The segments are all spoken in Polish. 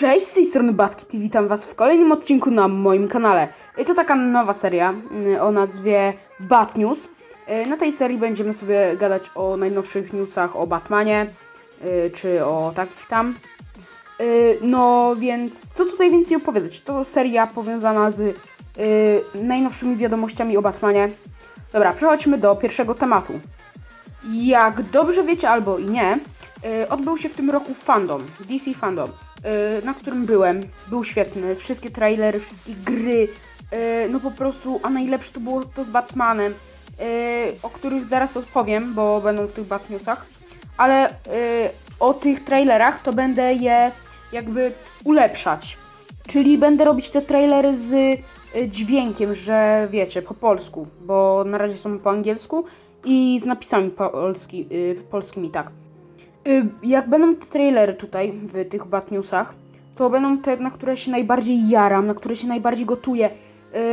Cześć, z tej strony Batki i witam was w kolejnym odcinku na moim kanale. I To taka nowa seria y, o nazwie Bat News. Y, Na tej serii będziemy sobie gadać o najnowszych newsach o Batmanie, y, czy o takich tam. No więc, co tutaj więcej opowiadać? To seria powiązana z najnowszymi wiadomościami o Batmanie. Dobra, przechodźmy do pierwszego tematu. Jak dobrze wiecie albo i nie, odbył się w tym roku fandom, DC Fandom, na którym byłem. Był świetny, wszystkie trailery, wszystkie gry, y, no po prostu, a najlepsze to było to z Batmanem, y, o których zaraz odpowiem, bo będą w tych Batnewsach, ale o tych trailerach to będę je jakby ulepszać. Czyli będę robić te trailery z dźwiękiem, że wiecie, po polsku, bo na razie są po angielsku i z napisami polski, polskimi, tak. Y, jak będą te trailery tutaj, w tych Batnewsach, to będą te, na które się najbardziej jaram, na które się najbardziej gotuję.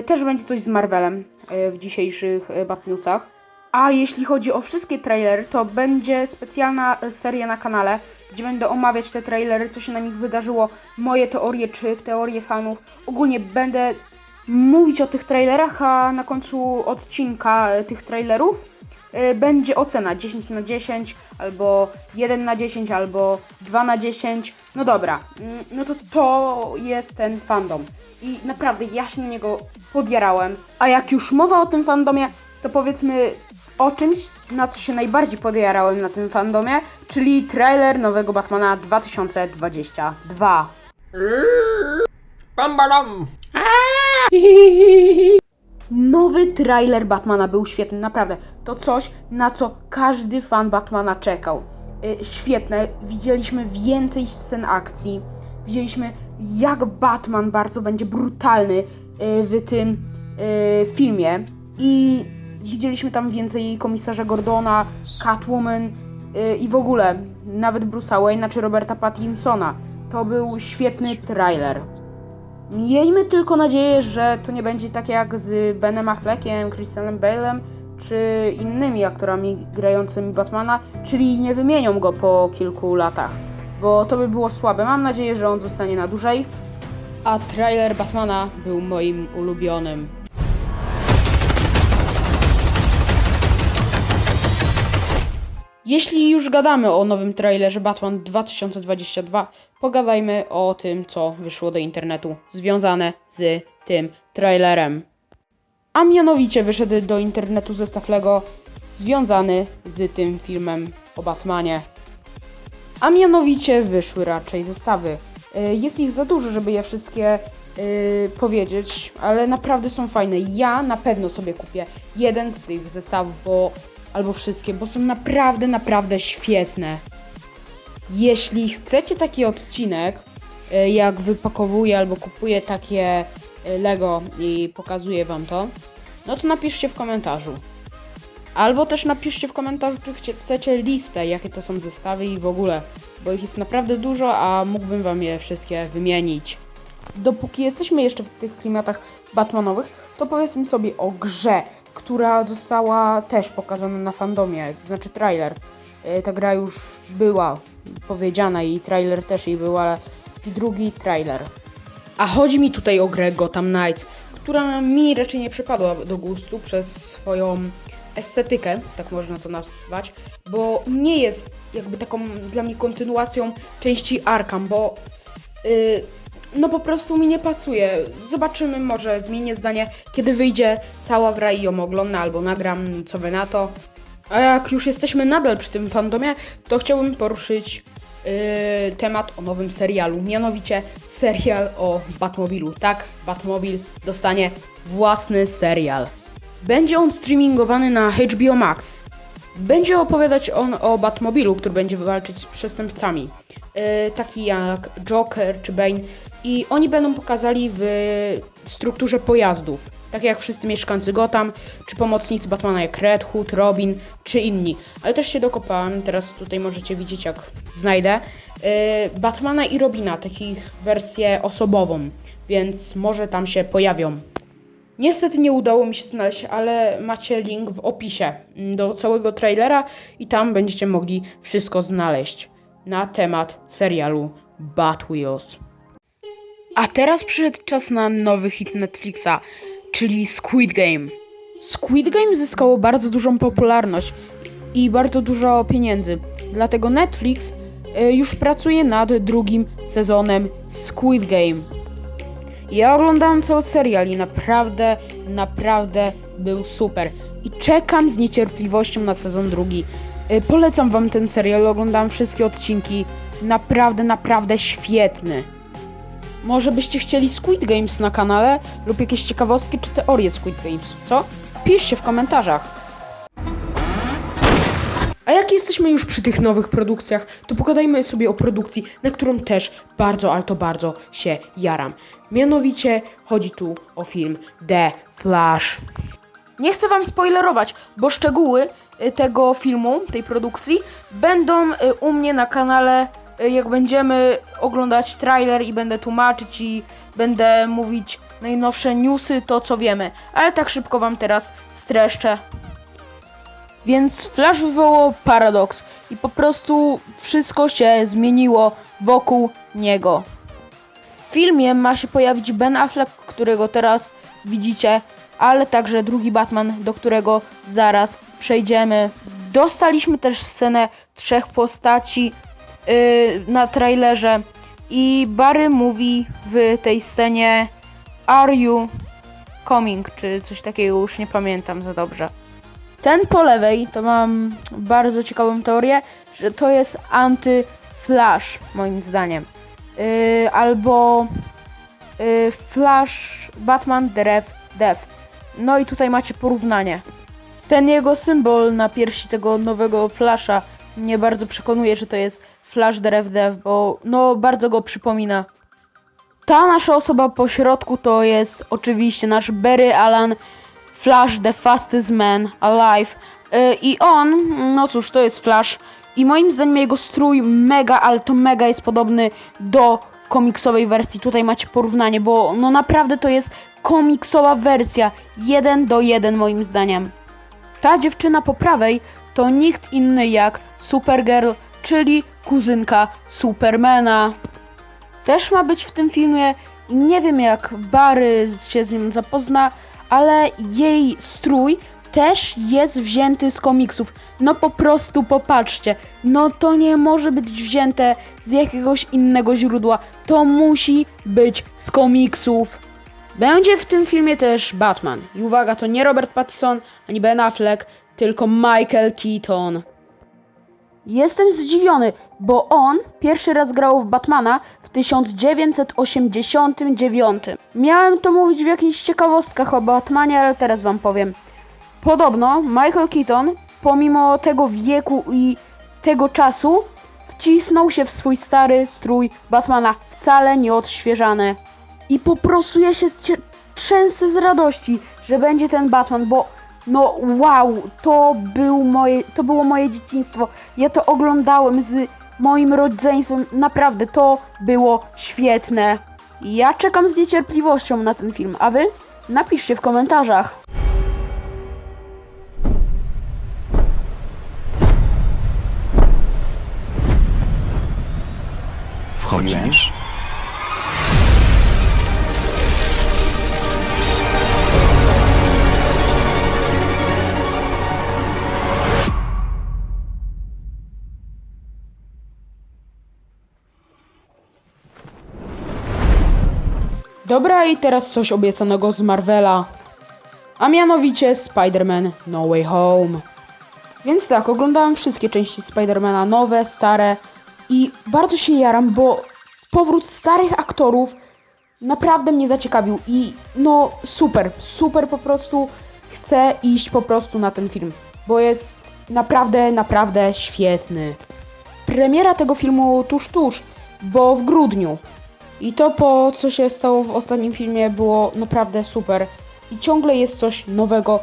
Y, też będzie coś z Marvelem y, w dzisiejszych y, Batnewsach. A jeśli chodzi o wszystkie trailery, to będzie specjalna seria na kanale, gdzie będę omawiać te trailery, co się na nich wydarzyło, moje teorie czy w teorie fanów. Ogólnie będę mówić o tych trailerach, a na końcu odcinka tych trailerów będzie ocena 10 na 10, albo 1 na 10, albo 2 na 10. No dobra, mm, no to to jest ten fandom. I naprawdę ja się na niego podjarałem. A jak już mowa o tym fandomie, to powiedzmy o czymś, na co się najbardziej podjarałem na tym fandomie, czyli trailer nowego Batmana 2022. Bam badam! Nowy trailer Batmana był świetny, naprawdę. To coś, na co każdy fan Batmana czekał. Y, świetne, widzieliśmy więcej scen akcji. Widzieliśmy, jak Batman bardzo będzie brutalny y, w tym y, filmie. I widzieliśmy tam więcej komisarza Gordona, Catwoman y, i w ogóle nawet Bruce'a Wayne'a czy Roberta Pattinsona. To był świetny trailer. Miejmy tylko nadzieję, że to nie będzie tak jak z Benem Affleckiem, Christianem Bale'em czy innymi aktorami grającymi Batmana, czyli nie wymienią go po kilku latach, bo to by było słabe. Mam nadzieję, że on zostanie na dłużej. A trailer Batmana był moim ulubionym. Jeśli już gadamy o nowym trailerze Batman 2022, pogadajmy o tym, co wyszło do internetu związane z tym trailerem. A mianowicie wyszedł do internetu zestaw Lego związany z tym filmem o Batmanie. A mianowicie wyszły raczej zestawy. Y, Jest ich za dużo, żeby je wszystkie y, powiedzieć, ale naprawdę są fajne. Ja na pewno sobie kupię jeden z tych zestawów, bo albo wszystkie, bo są naprawdę, naprawdę świetne. Jeśli chcecie taki odcinek, y, jak wypakowuję albo kupuję takie y, Lego i pokazuję wam to, no to napiszcie w komentarzu. Albo też napiszcie w komentarzu, czy chcecie listę, jakie to są zestawy i w ogóle, bo ich jest naprawdę dużo, a mógłbym wam je wszystkie wymienić. Dopóki jesteśmy jeszcze w tych klimatach Batmanowych, to powiedzmy sobie o grze, która została też pokazana na fandomie, to znaczy trailer. Y, Ta gra już była powiedziana i trailer też jej był, ale drugi trailer. A chodzi mi tutaj o grę Gotham Knights, która mi raczej nie przypadła do gustu przez swoją estetykę, tak można to nazwać, bo nie jest jakby taką dla mnie kontynuacją części Arkham, bo yy, no po prostu mi nie pasuje. Zobaczymy, może zmienię zdanie, kiedy wyjdzie cała gra i ją oglądam albo nagram, co wy na to. A jak już jesteśmy nadal przy tym fandomie, to chciałbym poruszyć yy, temat o nowym serialu, mianowicie serial o Batmobilu. Tak, Batmobil dostanie własny serial. Będzie on streamingowany na HBO Max. Będzie opowiadać on o Batmobilu, który będzie walczyć z przestępcami, yy, taki jak Joker czy Bane. I oni będą pokazali w strukturze pojazdów, tak jak wszyscy mieszkańcy Gotham, czy pomocnicy Batmana jak Red Hood, Robin, czy inni. Ale też się dokopałem, teraz tutaj możecie widzieć jak znajdę, yy, Batmana i Robina, takich wersję osobową, więc może tam się pojawią. Niestety nie udało mi się znaleźć, ale macie link w opisie mm, do całego trailera i tam będziecie mogli wszystko znaleźć na temat serialu Batwheels. A teraz przyszedł czas na nowy hit Netflixa, czyli Squid Game. Squid Game zyskało bardzo dużą popularność i bardzo dużo pieniędzy. Dlatego Netflix y, już pracuje nad drugim sezonem Squid Game. Ja oglądałem cały serial i naprawdę, naprawdę był super. I czekam z niecierpliwością na sezon drugi. Y, Polecam wam ten serial, oglądałem wszystkie odcinki. Naprawdę, naprawdę świetny. Może byście chcieli Squid Games na kanale lub jakieś ciekawostki czy teorie Squid Games, co? Piszcie w komentarzach. A jak jesteśmy już przy tych nowych produkcjach, to pogadajmy sobie o produkcji, na którą też bardzo, ale to bardzo się jaram. Mianowicie chodzi tu o film The Flash. Nie chcę wam spoilerować, bo szczegóły y, tego filmu, tej produkcji będą y, u mnie na kanale, jak będziemy oglądać trailer i będę tłumaczyć i będę mówić najnowsze newsy, to co wiemy. Ale tak szybko wam teraz streszczę. Więc Flash wywołał paradoks i po prostu wszystko się zmieniło wokół niego. W filmie ma się pojawić Ben Affleck, którego teraz widzicie, ale także drugi Batman, do którego zaraz przejdziemy. Dostaliśmy też scenę trzech postaci na trailerze i Barry mówi w tej scenie Are you coming? Czy coś takiego już nie pamiętam za dobrze. Ten po lewej to mam bardzo ciekawą teorię, że to jest anty-Flash moim zdaniem. Yy, albo yy, Flash Batman Death Death. No i tutaj macie porównanie. Ten jego symbol na piersi tego nowego Flasha mnie bardzo przekonuje, że to jest Flash Death, bo no bardzo go przypomina. Ta nasza osoba po środku to jest oczywiście nasz Barry Allen Flash the fastest man alive. Yy, I on, no cóż, to jest Flash. I moim zdaniem jego strój mega, ale to mega jest podobny do komiksowej wersji. Tutaj macie porównanie, bo no naprawdę to jest komiksowa wersja. Jeden do jeden moim zdaniem. Ta dziewczyna po prawej to nikt inny jak Supergirl, czyli kuzynka Supermana. Też ma być w tym filmie nie wiem jak Barry się z nim zapozna, ale jej strój też jest wzięty z komiksów. No po prostu popatrzcie. No to nie może być wzięte z jakiegoś innego źródła. To musi być z komiksów. Będzie w tym filmie też Batman. I uwaga, to nie Robert Pattinson ani Ben Affleck, tylko Michael Keaton. Jestem zdziwiony, bo on pierwszy raz grał w Batmana w 1989. Miałem to mówić w jakichś ciekawostkach o Batmanie, ale teraz wam powiem. Podobno Michael Keaton, pomimo tego wieku i tego czasu, wcisnął się w swój stary strój Batmana, wcale nie odświeżany. I po prostu ja się trzęsę z radości, że będzie ten Batman, bo no wow, to, był moje, to było moje dzieciństwo. Ja to oglądałem z moim rodzeństwem. Naprawdę, to było świetne. Ja czekam z niecierpliwością na ten film, a wy? Napiszcie w komentarzach. Dobra, i teraz coś obiecanego z Marvela. A mianowicie Spider-Man No Way Home. Więc tak, oglądałem wszystkie części Spidermana, nowe, stare i bardzo się jaram, bo powrót starych aktorów naprawdę mnie zaciekawił i no super, super po prostu chcę iść po prostu na ten film, bo jest naprawdę, naprawdę świetny. Premiera tego filmu tuż, tuż, bo w grudniu. I to po co się stało w ostatnim filmie było naprawdę super. I ciągle jest coś nowego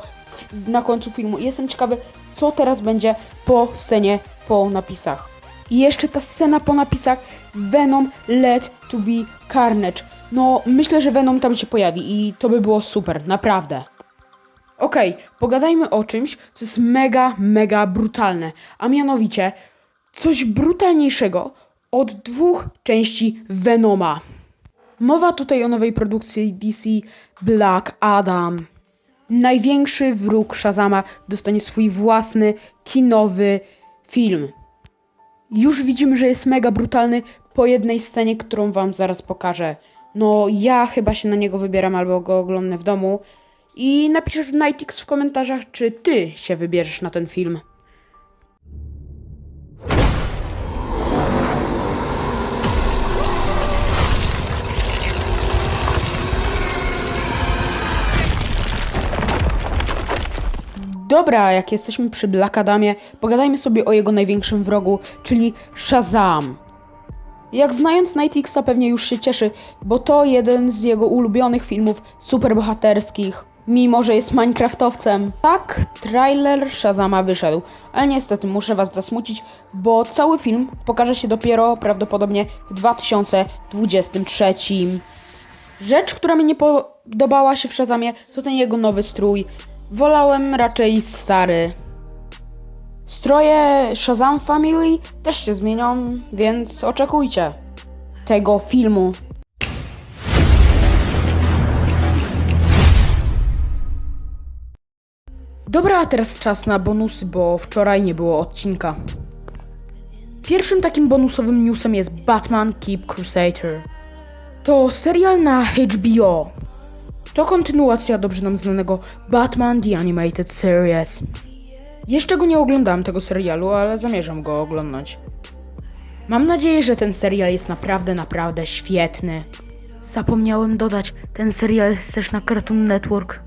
na końcu filmu. I jestem ciekawy, co teraz będzie po scenie, po napisach. I jeszcze ta scena po napisach Venom Let to be Carnage. No, myślę, że Venom tam się pojawi i to by było super, naprawdę. Okej, pogadajmy o czymś, co jest mega, mega brutalne. A mianowicie coś brutalniejszego od dwóch części Venoma. Mowa tutaj o nowej produkcji DC Black Adam. Największy wróg Shazama dostanie swój własny kinowy film. Już widzimy, że jest mega brutalny po jednej scenie, którą wam zaraz pokażę. No, ja chyba się na niego wybieram albo go oglądnę w domu. I napiszesz Nightix w komentarzach, czy ty się wybierzesz na ten film. Dobra, jak jesteśmy przy Black Adamie, pogadajmy sobie o jego największym wrogu, czyli Shazam. Jak znając Nightixa pewnie już się cieszy, bo to jeden z jego ulubionych filmów superbohaterskich, mimo że jest Minecraftowcem. Tak, trailer Shazama wyszedł, ale niestety muszę was zasmucić, bo cały film pokaże się dopiero prawdopodobnie w 2023. Rzecz, która mi nie podobała się w Shazamie, to ten jego nowy strój. Wolałem raczej stary. Stroje Shazam Family też się zmienią, więc oczekujcie tego filmu. Dobra, a teraz czas na bonusy, bo wczoraj nie było odcinka. Pierwszym takim bonusowym newsem jest Batman Keep Crusader. To serial na HBO. To kontynuacja dobrze nam znanego Batman The Animated Series. Jeszcze go nie oglądałem tego serialu, ale zamierzam go oglądać. Mam nadzieję, że ten serial jest naprawdę, naprawdę świetny. Zapomniałem dodać, ten serial jest też na Cartoon Network.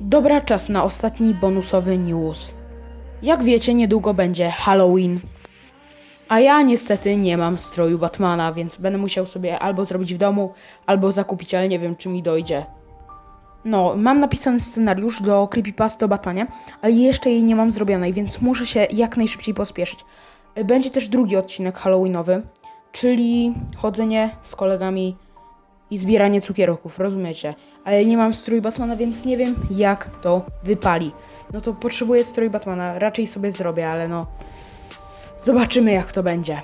Dobra, czas na ostatni bonusowy news. Jak wiecie, niedługo będzie Halloween. A ja niestety nie mam stroju Batmana, więc będę musiał sobie albo zrobić w domu, albo zakupić, ale nie wiem czy mi dojdzie. No, mam napisany scenariusz do Creepypasty o Batmanie, ale jeszcze jej nie mam zrobionej, więc muszę się jak najszybciej pospieszyć. Będzie też drugi odcinek Halloweenowy, czyli chodzenie z kolegami i zbieranie cukierków, rozumiecie? Ale nie mam strój Batmana, więc nie wiem jak to wypali. No to potrzebuję strój Batmana, raczej sobie zrobię, ale no... Zobaczymy jak to będzie.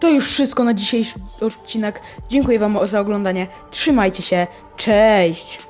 To już wszystko na dzisiejszy odcinek. Dziękuję Wam za oglądanie. Trzymajcie się. Cześć!